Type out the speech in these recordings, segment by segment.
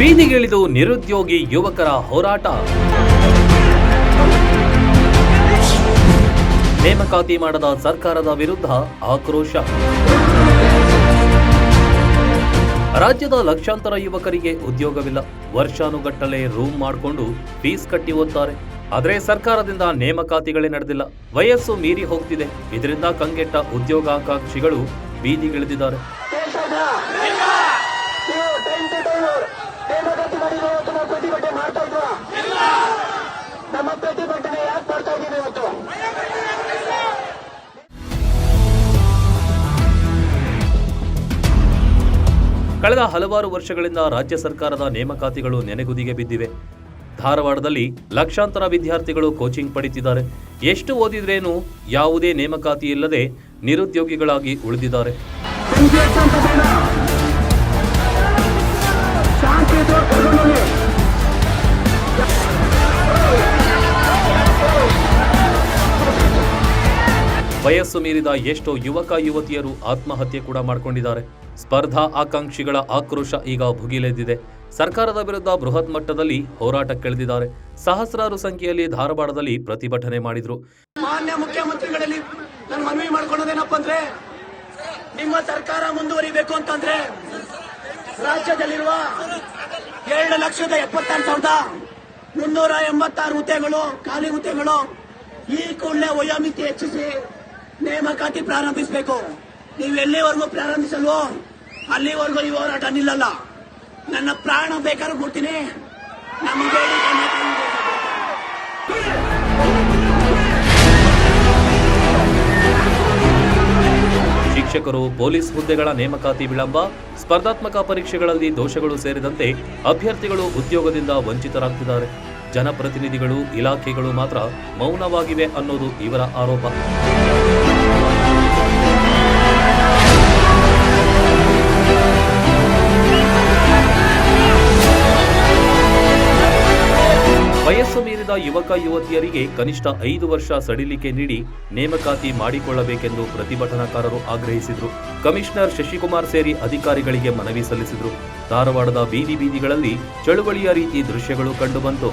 ಬೀದಿಗಿಳಿದು ನಿರುದ್ಯೋಗಿ ಯುವಕರ ಹೋರಾಟ. ನೇಮಕಾತಿ ಮಾಡದ ಸರ್ಕಾರದ ವಿರುದ್ಧ ಆಕ್ರೋಶ. ರಾಜ್ಯದ ಲಕ್ಷಾಂತರ ಯುವಕರಿಗೆ ಉದ್ಯೋಗವಿಲ್ಲ. ವರ್ಷಾನುಗಟ್ಟಲೆ ರೂಮ್ ಮಾಡಿಕೊಂಡು ಫೀಸ್ ಕಟ್ಟಿ ಓದ್ತಾರೆ. ಆದರೆ ಸರ್ಕಾರದಿಂದ ನೇಮಕಾತಿಗಳೇ ನಡೆದಿಲ್ಲ. ವಯಸ್ಸು ಮೀರಿ ಹೋಗ್ತಿದೆ. ಇದರಿಂದ ಕಂಗೆಟ್ಟ ಉದ್ಯೋಗಾಕಾಂಕ್ಷಿಗಳು ಬೀದಿಗಿಳಿದಿದ್ದಾರೆ. ಕಳೆದ ಹಲವಾರು ವರ್ಷಗಳಿಂದ ರಾಜ್ಯ ಸರ್ಕಾರದ ನೇಮಕಾತಿಗಳು ನೆನೆಗುದಿಗೆ ಬಿದ್ದಿವೆ. ಧಾರವಾಡದಲ್ಲಿ ಲಕ್ಷಾಂತರ ವಿದ್ಯಾರ್ಥಿಗಳು ಕೋಚಿಂಗ್ ಪಡಿತಿದ್ದಾರೆ. ಎಷ್ಟು ಓದಿದ್ರೇನು ಯಾವುದೇ ನೇಮಕಾತಿ ಇಲ್ಲದೆ ನಿರುದ್ಯೋಗಿಗಳಾಗಿ ಉಳಿದಿದ್ದಾರೆ. ವಯಸ್ಸು ಮೀರಿದ ಎಷ್ಟೋ ಯುವಕ ಯುವತಿಯರು ಆತ್ಮಹತ್ಯೆ ಕೂಡ ಮಾಡಿಕೊಂಡಿದ್ದಾರೆ. ಸ್ಪರ್ಧಾ ಆಕಾಂಕ್ಷಿಗಳ ಆಕ್ರೋಶ ಈಗ ಭುಗಿಲೆದ್ದಿದೆ. ಸರ್ಕಾರದ ವಿರುದ್ಧ ಬೃಹತ್ ಮಟ್ಟದಲ್ಲಿ ಹೋರಾಟಕ್ಕಿಳಿದಿದ್ದಾರೆ ಸಹಸ್ರಾರು ಸಂಖ್ಯೆಯಲ್ಲಿ ಧಾರವಾಡದಲ್ಲಿ ಪ್ರತಿಭಟನೆ ಮಾಡಿದ್ರು. ಮಾನ್ಯ ಮುಖ್ಯಮಂತ್ರಿಗಳಲ್ಲಿ ನಾನು ಮನವಿ ಮಾಡ್ಕೊಳ್ಳೋದೇನಪ್ಪ ಅಂದ್ರೆ, ನಿಮ್ಮ ಸರ್ಕಾರ ಮುಂದುವರಿಬೇಕು ಅಂತಂದ್ರೆ ರಾಜ್ಯದಲ್ಲಿರುವ ಎರಡು ಲಕ್ಷದ ಎಪ್ಪತ್ತಾರು ಸಾವಿರದ ಮುನ್ನೂರ ಎಂಬತ್ತಾರು ಹುದ್ದೆಗಳು, ಖಾಲಿ ಹುದ್ದೆಗಳು ಈ ಕೂಡಲೇ ವಯೋಮಿತಿ ಹೆಚ್ಚಿಸಿ ನೇಮಕಾತಿ ಪ್ರಾರಂಭಿಸಬೇಕು. ನೀವು ಎಲ್ಲಿವರೆಗೂ ಪ್ರಾರಂಭಿಸಲ್ವೋ ಅಲ್ಲಿವರೆಗೂ ಈ ಹೋರಾಟ ನಿಲ್ಲಲ್ಲ. ನನ್ನ ಪ್ರಾಣ ಬೇಕಾದ್ರೂ ಕೊಡ್ತೀನಿ. ನಮಗೆ ಶಿಕ್ಷಕರು, ಪೊಲೀಸ್ ಹುದ್ದೆಗಳ ನೇಮಕಾತಿ ವಿಳಂಬ, ಸ್ಪರ್ಧಾತ್ಮಕ ಪರೀಕ್ಷೆಗಳಲ್ಲಿ ದೋಷಗಳು ಸೇರಿದಂತೆ ಅಭ್ಯರ್ಥಿಗಳು ಉದ್ಯೋಗದಿಂದ ವಂಚಿತರಾಗ್ತಿದ್ದಾರೆ. ಜನಪ್ರತಿನಿಧಿಗಳು, ಇಲಾಖೆಗಳು ಮಾತ್ರ ಮೌನವಾಗಿವೆ ಅನ್ನೋದು ಇವರ ಆರೋಪ. ವಯಸ್ಸು ಮೀರಿದ ಯುವಕ ಯುವತಿಯರಿಗೆ ಕನಿಷ್ಠ ಐದು ವರ್ಷ ಸಡಿಲಿಕೆ ನೀಡಿ ನೇಮಕಾತಿ ಮಾಡಿಕೊಳ್ಳಬೇಕೆಂದು ಪ್ರತಿಭಟನಾಕಾರರು ಆಗ್ರಹಿಸಿದರು. ಕಮಿಷನರ್ ಶಶಿಕುಮಾರ್ ಸೇರಿ ಅಧಿಕಾರಿಗಳಿಗೆ ಮನವಿ ಸಲ್ಲಿಸಿದರು. ಧಾರವಾಡದ ಬೀದಿ ಬೀದಿಗಳಲ್ಲಿ ಚಳುವಳಿಯ ರೀತಿ ದೃಶ್ಯಗಳು ಕಂಡುಬಂತು.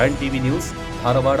Run TV news, Dharwad.